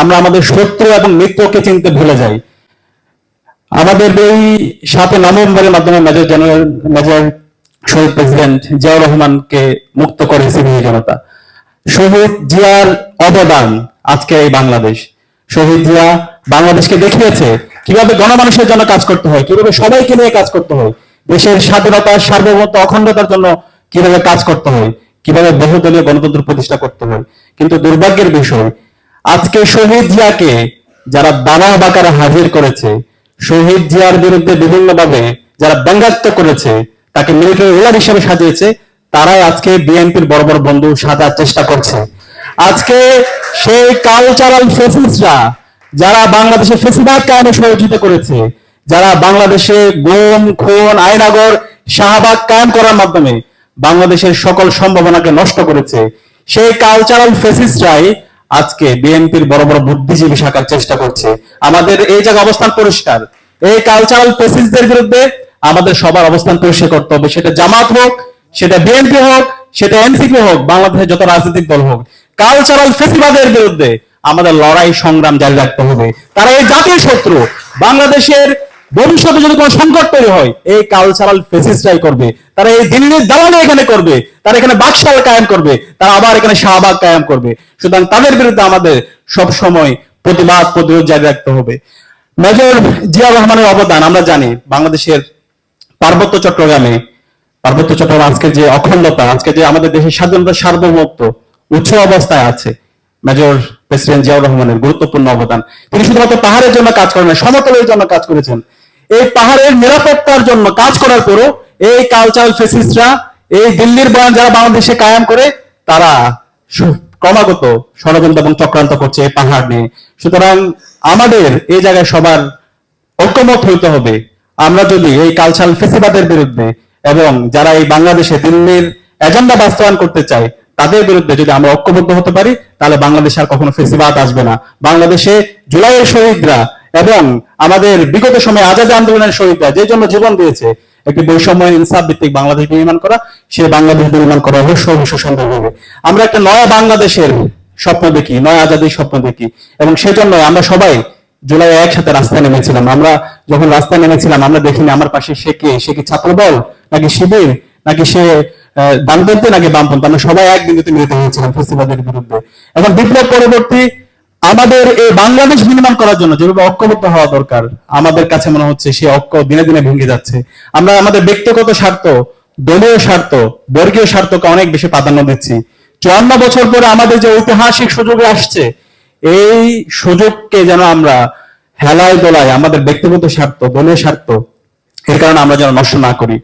আমরা আমাদের শত্রু এবং মিত্রকে চিনতে ভুলে যাই। আমাদের এই সাথে নভেম্বরের মাধ্যমে মেজর জেনারেল, মেজর শহীদ প্রেসিডেন্ট জিয়াউর রহমানকে মুক্ত করে সিভিল জনতা। শহীদ জিয়ার অবদান আজকে এই বাংলাদেশ। শহীদ জিয়া বাংলাদেশকে দেখিয়েছে কীভাবে গণমানুষের জন্য কাজ করতে হয়, কীভাবে সবাইকে নিয়ে কাজ করতে হয়, দেশের স্বাধীনতা, সার্বভৌমত্ব, অখণ্ডতার জন্য কীভাবে কাজ করতে হয়, কীভাবে বহুদলীয় গণতন্ত্র প্রতিষ্ঠা করতে হয়। কিন্তু দুর্ভাগ্যের বিষয় আজকে শহীদ জিয়াকে যারা দানা বাকারে হাজির করেছে, শহীদ জিয়ার বিরুদ্ধে বিভিন্নভাবে যারা ব্যঙ্গাত্ম করেছে, তাকে মিলিটারি রুলার হিসেবে সাজিয়েছে, তারাই আজকে বিএনপির বড় বড় বন্ধু সাজার চেষ্টা করছে। আজকে সেই কালচারাল ফেসিসরা যারা বাংলাদেশে ফেসিবাদ কায়েমে সহযোগিতা করেছে, যারা বাংলাদেশে গুম, খুন, আইনাগর, শাহবাগ কায়েম করার মাধ্যমে বাংলাদেশের সকল সম্ভাবনাকে নষ্ট করেছে, সেই কালচারাল ফেসিসরাই আজকে বিএনপির বড় বড় বুদ্ধিজীবী শাখার চেষ্টা করছে। আমাদের এই জায়গা অবস্থান পরিষ্কার। এই কালচারাল ফেসিসদের বিরুদ্ধে আমাদের সবার অবস্থান পরিষ্কার করতে হবে। সেটা জামাত হোক, সেটা বিএনপি হোক, সেটা এনসিপি হোক, বাংলাদেশের যত রাজনৈতিক দল হোক কালচারাল ফেসিবাদের বিরুদ্ধে আমাদের লড়াই সংগ্রাম জারি রাখতে হবে। তারা এই জাতীয় শত্রু। বাংলাদেশের ভবিষ্যতে যদি কোনো সংকট তৈরি হয়, এই কালচারাল ফেসিসটাই করবে। তারা এই দিল্লির দালালি এখানে করবে। তারা এখানে বাকশাল কায়েম করবে। তারা আবার এখানে শাহবাগ কায়েম করবে। সুতরাং তাদের বিরুদ্ধে আমাদের সব সময় প্রতিবাদ, প্রতিরোধ জারি রাখতে হবে। মেজর জিয়া রহমানের অবদান, আমরা জানি, বাংলাদেশের পার্বত্য চট্টগ্রামে। পার্বত্য চট্টগ্রাম আজকে যে অখণ্ডতা, আজকে যে আমাদের দেশের স্বাধীনতা সার্বভৌমত্ব, উচ্চ অবস্থায় আছে। মেজর প্রেসিডেন্ট জিয়াউর রহমানের গুরুত্বপূর্ণ অবদান। তিনি শুধুমাত্র পাহাড়ের জন্য কাজ করেন সমতলের জন্য কাজ করেছেন। এই পাহাড়ের নিরাপত্তার জন্য কাজ করার পরও এই কালচারাল ফেসিস্টরা এই দিল্লির বয়ান যারা বাংলাদেশে কায়েম করে, তারা ক্রমাগত ষড়যন্ত্র এবং চক্রান্ত করছে এই পাহাড় নিয়ে। সুতরাং আমাদের এই জায়গায় সবার ঐক্যমত হইতে হবে। আমরা যদি এই কালচারাল ফেসিবাদের বিরুদ্ধে এবং যারা এই বাংলাদেশে দিল্লির এজেন্ডা বাস্তবায়ন করতে চায় তাদের বিরুদ্ধে যদি আমরা ঐক্যবদ্ধ হতে পারি, তাহলে বাংলাদেশে আর কখনো ফেসিবাদ আসবে না। বাংলাদেশে জুলাইয়ের শহীদরা এবং আমাদের বিগত সময়ে আজাদী আন্দোলনের শহীদরা যে জন্য জীবন দিয়েছে, একটি বৈষম্য ইনসাফ ভিত্তিক বাংলাদেশ নির্মাণ করা, সে বাংলাদেশ নির্মাণ করা অবশ্যই অবশ্যই সম্ভব হবে। আমরা একটা নয়া বাংলাদেশের স্বপ্ন দেখি, নয়া আজাদির স্বপ্ন দেখি। এবং সেজন্য আমরা সবাই জুলাই একসাথে রাস্তায় নেমেছিলাম। আমরা যখন রাস্তায় নেমেছিলাম, আমরা দেখিনি আমার পাশে সে কে? সে কি ছাত্রদল? নাকি শিবির? নাকি সে ডানপন্থী নাকি বামপন্থী? আমরা সবাই এক বিন্দুতে মিলিত হয়েছিলাম ফেসিবাদের বিরুদ্ধে। এখন বিপ্লব পরবর্তী আমাদের এই বাংলাদেশ নির্মাণ করার জন্য যেভাবে ঐক্যবদ্ধ হওয়া দরকার, আমাদের কাছে মনে হচ্ছে সে ঐক্য দিনে দিনে ভেঙে যাচ্ছে। আমরা আমাদের ব্যক্তিগত স্বার্থ, দলীয় স্বার্থ, বর্গীয় স্বার্থকে অনেক বেশি প্রাধান্য দিচ্ছি। চুয়ান্ন বছর পরে আমাদের যে ঐতিহাসিক সুযোগ আসছে, এই সুযোগকে যেন আমরা হেলায় দোলায় আমাদের ব্যক্তিগত স্বার্থ, দলীয় স্বার্থ, এর কারণে আমরা যেন নষ্ট না করি।